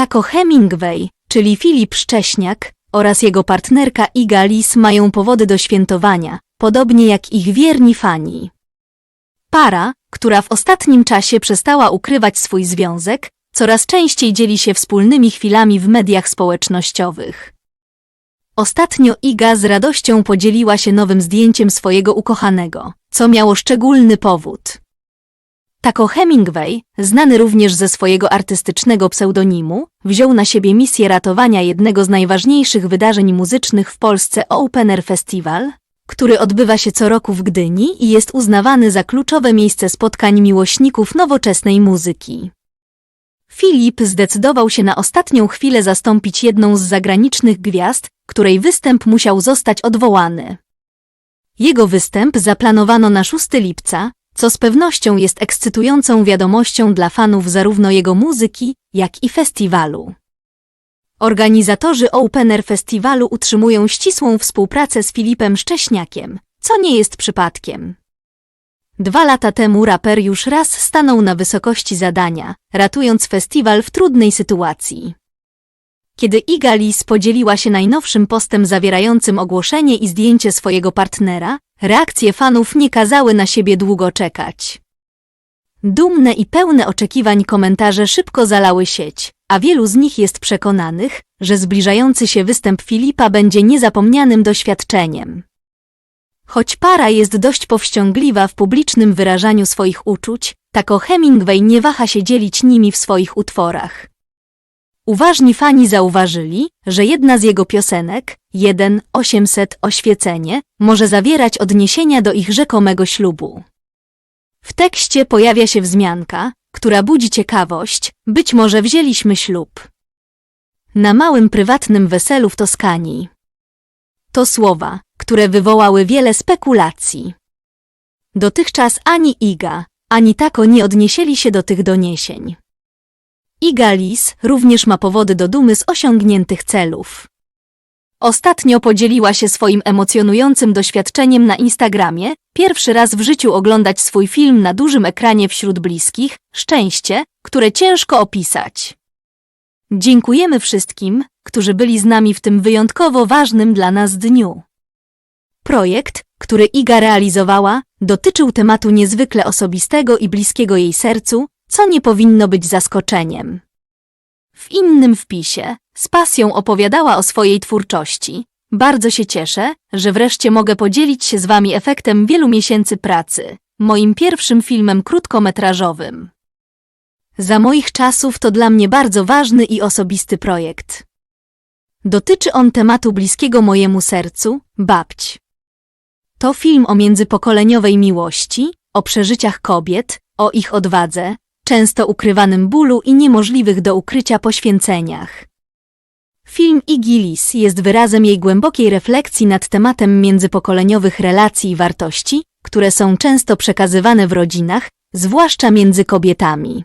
Tako Hemingway, czyli Filip Szcześniak oraz jego partnerka Iga Lis mają powody do świętowania, podobnie jak ich wierni fani. Para, która w ostatnim czasie przestała ukrywać swój związek, coraz częściej dzieli się wspólnymi chwilami w mediach społecznościowych. Ostatnio Iga z radością podzieliła się nowym zdjęciem swojego ukochanego, co miało szczególny powód. Tako Hemingway, znany również ze swojego artystycznego pseudonimu, wziął na siebie misję ratowania jednego z najważniejszych wydarzeń muzycznych w Polsce Open Air Festival, który odbywa się co roku w Gdyni i jest uznawany za kluczowe miejsce spotkań miłośników nowoczesnej muzyki. Filip zdecydował się na ostatnią chwilę zastąpić jedną z zagranicznych gwiazd, której występ musiał zostać odwołany. Jego występ zaplanowano na 6 lipca, co z pewnością jest ekscytującą wiadomością dla fanów zarówno jego muzyki, jak i festiwalu. Organizatorzy Open Air Festiwalu utrzymują ścisłą współpracę z Filipem Szcześniakiem, co nie jest przypadkiem. Dwa lata temu raper już raz stanął na wysokości zadania, ratując festiwal w trudnej sytuacji. Kiedy Iga Lis podzieliła się najnowszym postem zawierającym ogłoszenie i zdjęcie swojego partnera, reakcje fanów nie kazały na siebie długo czekać. Dumne i pełne oczekiwań komentarze szybko zalały sieć, a wielu z nich jest przekonanych, że zbliżający się występ Filipa będzie niezapomnianym doświadczeniem. Choć para jest dość powściągliwa w publicznym wyrażaniu swoich uczuć, tako Hemingway nie waha się dzielić nimi w swoich utworach. Uważni fani zauważyli, że jedna z jego piosenek, 1-800 Oświecenie, może zawierać odniesienia do ich rzekomego ślubu. W tekście pojawia się wzmianka, która budzi ciekawość, być może wzięliśmy ślub. Na małym prywatnym weselu w Toskanii. To słowa, które wywołały wiele spekulacji. Dotychczas ani Iga, ani Tako nie odnieśli się do tych doniesień. Iga Lis również ma powody do dumy z osiągniętych celów. Ostatnio podzieliła się swoim emocjonującym doświadczeniem na Instagramie, pierwszy raz w życiu oglądać swój film na dużym ekranie wśród bliskich, szczęście, które ciężko opisać. Dziękujemy wszystkim, którzy byli z nami w tym wyjątkowo ważnym dla nas dniu. Projekt, który Iga realizowała, dotyczył tematu niezwykle osobistego i bliskiego jej sercu, co nie powinno być zaskoczeniem. W innym wpisie z pasją opowiadała o swojej twórczości. Bardzo się cieszę, że wreszcie mogę podzielić się z Wami efektem wielu miesięcy pracy, moim pierwszym filmem krótkometrażowym. Za moich czasów to dla mnie bardzo ważny i osobisty projekt. Dotyczy on tematu bliskiego mojemu sercu, babć. To film o międzypokoleniowej miłości, o przeżyciach kobiet, o ich odwadze, często ukrywanym bólu i niemożliwych do ukrycia poświęceniach. Film Igilis jest wyrazem jej głębokiej refleksji nad tematem międzypokoleniowych relacji i wartości, które są często przekazywane w rodzinach, zwłaszcza między kobietami.